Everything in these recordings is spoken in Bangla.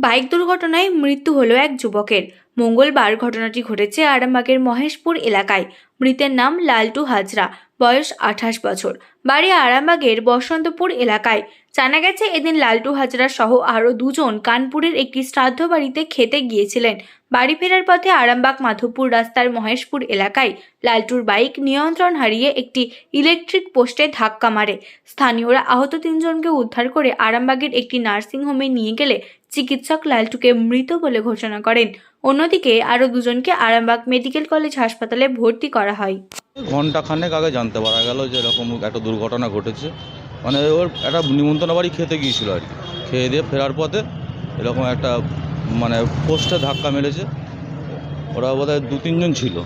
বাইক দুর্ঘটনায় মৃত্যু হলো এক যুবকের। মঙ্গলবার ঘটনাটি ঘটেছে আরামবাগের মহেশপুর এলাকায়। মৃতের নাম লালটু হাজরা, বয়স আঠাশ বছর। বাড়ি আরামবাগের বসন্তপুর এলাকায়। জানা গেছে, এদিন লালটু হাজরা সহ আরও দুজন কানপুরের একটি শ্রাদ্ধ বাড়িতে খেতে গিয়েছিলেন। বাড়ি ফেরার পথে আরামবাগ মাধবপুর রাস্তার মহেশপুর এলাকায় লালটুর বাইক নিয়ন্ত্রণ হারিয়ে একটি ইলেকট্রিক পোস্টে ধাক্কা মারে। স্থানীয়রা আহত তিনজনকে উদ্ধার করে আরামবাগের একটি নার্সিংহোমে নিয়ে গেলে চিকিৎসক লালটুকে মৃত বলে ঘোষণা করেন। অন্যদিকে আরও দুজনকে আরামবাগ মেডিকেল কলেজ হাসপাতালে ভর্তি করা হয়। ঘণ্টা খানেক আগে জানতে পারা গেল যে এরকম একটা দুর্ঘটনা ঘটেছে। মানে ওর একটা নিমন্ত্রণ বাড়ি খেতে গিয়েছিল আর কি। খেয়ে দিয়ে ফেরার পথে এরকম একটা মানে পোস্টে ধাক্কা মেরেছে। ওরা বোধহয় দু তিনজন ছিল।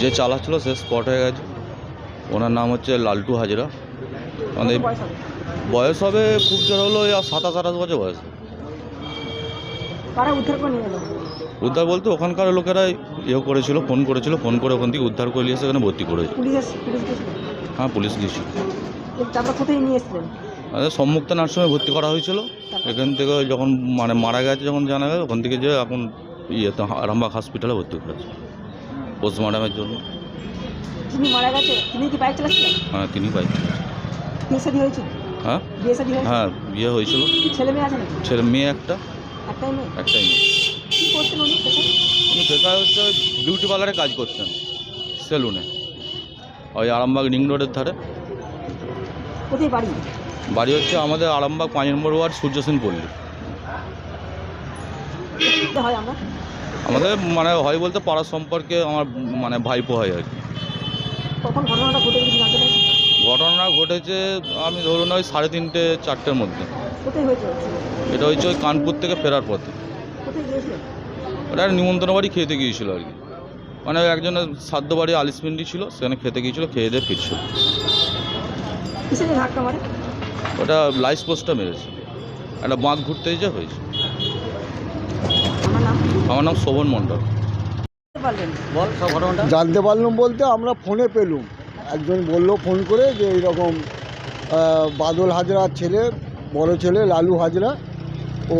যে চালাচ্ছিল সে স্পট হয়ে গেছে। ওনার নাম হচ্ছে লালটু হাজরা। মানে বয়স হবে? খুব জোর হলো ওই সাতাশ আঠাশ বছর বয়স। কারা উদ্ধার করে নিয়ে এলো। উদ্ধার বলতে ওখানকার লোকেরা ইয়ে করেছিল ফোন করেছিল ফোন করে ওখান থেকে উদ্ধার করে নিয়ে এসে এখানে ভর্তি করেছে। পুলিশ এসে- পুলিশ গেছিল? হ্যাঁ পুলিশ গিয়েছিল তারপর কোথায় নিয়ে এসেছিলেন? আমাদের সম্মুক্ত নার্সিংহোমে ভর্তি করা হয়েছিল। এখান থেকে যখন মানে মারা গেছে যখন জানা গেছে ওখান থেকে যে এখন ইয়েতে আরামবাগ হসপিটালে ভর্তি করেছে পোস্টমর্টমের জন্য। তিনি মারা গেছে? তিনি কি বাইক চালাচ্ছিলেন? হ্যাঁ তিনি পাই বিয়ে শাদী হ্যাঁ। বিয়ে শাদী হয়েছে হ্যাঁ বিয়ে হয়েছিল। ছেলে মেয়ে আছে নাকি? ছেলে মেয়ে একটা। একটাই মেয়ে একটাই মেয়ে কি করতেন উনি? পেশায়? উনি পেশায় হচ্ছে বিউটি পার্লারে কাজ করতেন সেলুনে ওই আরামবাগ রিং রোডের ধারে। কোথায় বাড়ি? বাড়ি হচ্ছে আমাদের আরামবাগ পাঁচ নম্বর ওয়ার্ড সূর্য সেন পল্লী। হয় আমরা? আমাদের মানে হয় বলতে পাড়ার সম্পর্কে আমার মানে ভাইপো হয় আর কি। কখন ঘটনাটা ঘটে ঘটনা ঘটেছে আমি ধরুন ওই সাড়ে তিনটে চারটের মধ্যে। এটা হয়েছে ওই কানপুর থেকে ফেরার পথে। ওটা একটা নিমন্ত্রণ বাড়ি খেতে গিয়েছিল আর কি। মানে ওই একজনের সাধ্য বাড়ি আলিসপিন্ডি ছিল সেখানে খেতে গিয়েছিল খেয়ে দিয়ে ফিরছিল। ওটা লাইস পোস্টটা মেরেছে। একটা বাঁধ ঘুরতে যে হয়েছে। আমার নাম? শোভন মণ্ডল। জানতে পারলাম বলতে আমরা ফোনে পেলুম। একজন বলল ফোন করে যে এইরকম বাদল হাজরার ছেলে বড় ছেলে লালু হাজরা ও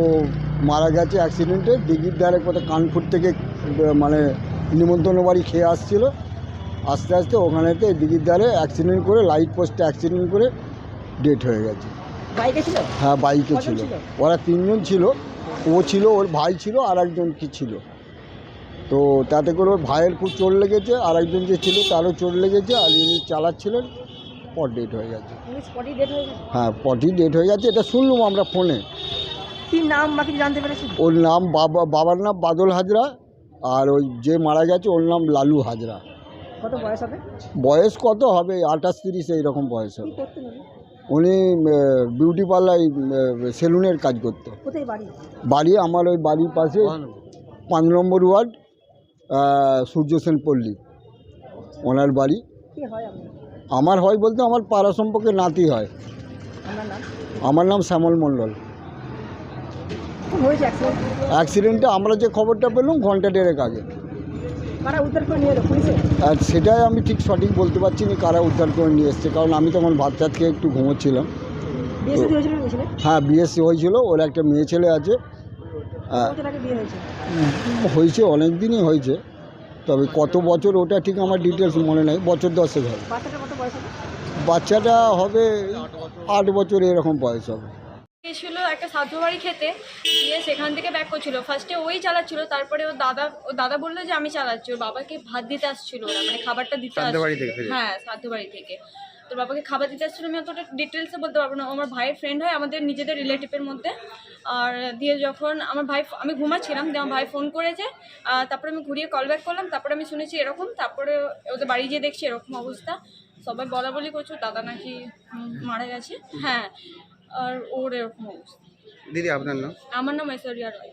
মারা গেছে অ্যাক্সিডেন্টে দিঘির ধারে কোথাও কানপুর থেকে মানে নিমন্ত্রণ বাড়ি খেয়ে আসছিল। আস্তে আস্তে ওখানেতে দিঘির ধারে অ্যাক্সিডেন্ট করে লাইট পোস্টে অ্যাক্সিডেন্ট করে ডেট হয়ে গেছে। হ্যাঁ বাইকে ছিল? ওরা তিনজন ছিল। ও ছিল ওর ভাই ছিল আর একজন কি ছিল? তো তাতে করে ওর ভাইয়ের খুব চোট লেগেছে আর একজন যে ছিল তারও চোট লেগেছে আর ইনি চালাচ্ছিলেন পট ডেট হয়ে গেছে। হ্যাঁ পটি ডেট হয়ে গেছে এটা শুনলাম আমরা ফোনে কি নাম বাকি জানতে পেরেছেন ওর নাম বাবা বাবার নাম বাদল হাজরা আর ওই যে মারা গেছে ওর নাম লালু হাজরা। কত বয়স হবে? বয়স কত হবে? আঠাশ তিরিশ এইরকম বয়স হবে। উনি বিউটি পার্লার সেলুনের কাজ করতো। বাড়ি? বাড়ি আমার ওই বাড়ির পাশে পাঁচ নম্বর ওয়ার্ড সূর্য সেন পল্লী ওনার বাড়ি। আমার হয় বলতে আমার পাড়া সম্পর্কে নাতি হয়। আমার নাম শ্যামল মণ্ডল। অ্যাক্সিডেন্টে আমরা যে খবরটা পেলাম ঘণ্টা দেড়েক আগে। আর সেটাই আমি ঠিক সঠিক বলতে পারছি না কারা উদ্ধার করে নিয়ে এসছে। কারণ আমি তখন ভাত টাত খেয়ে একটু ঘুমোচ্ছিলাম। হ্যাঁ বিএসসি হয়েছিল। ওর একটা মেয়ে ছেলে আছে। হয়েছে? অনেক দিনই হয়েছে। তবে কত বছর ওটা ঠিক আমার ডিটেলস মনে নেই বছর দশেক হবে। বাচ্চাটা হবে? বাচ্চাটা হবে আট বছর এরকম বয়স হবে। গেছিল একটা সাধ্য বাড়ি খেতে দিয়ে সেখান থেকে ব্যাক করছিল। ফার্স্টে ওই চালাচ্ছিল তারপরে ওর দাদা ও দাদা বলল যে আমি চালাচ্ছি ওর বাবাকে ভাত দিতে আসছিল ওরা মানে খাবারটা দিতে আসছিল। হ্যাঁ সাধ্য বাড়ি থেকে। তোর বাবাকে খাবার দিতে আসছিল আমি অতটা ডিটেলসে বলতে পারব না। আমার ভাইয়ের ফ্রেন্ড হয় আমাদের নিজেদের রিলেটিভের মধ্যে। আর দিয়ে যখন আমার ভাই আমি ঘুমাচ্ছিলাম দিয়ে আমার ভাই ফোন করেছে তারপরে আমি ঘুরিয়ে কল ব্যাক করলাম তারপরে আমি শুনেছি এরকম তারপরে ওদের বাড়ি গিয়ে দেখছি এরকম অবস্থা। সবাই বলা বলি করছ দাদা নাকি মারা গেছে। হ্যাঁ আর ওর এরকম অবস্থা। দিদি আপনার নাম? আমার নাম ঐশ্বরিয়া রয়।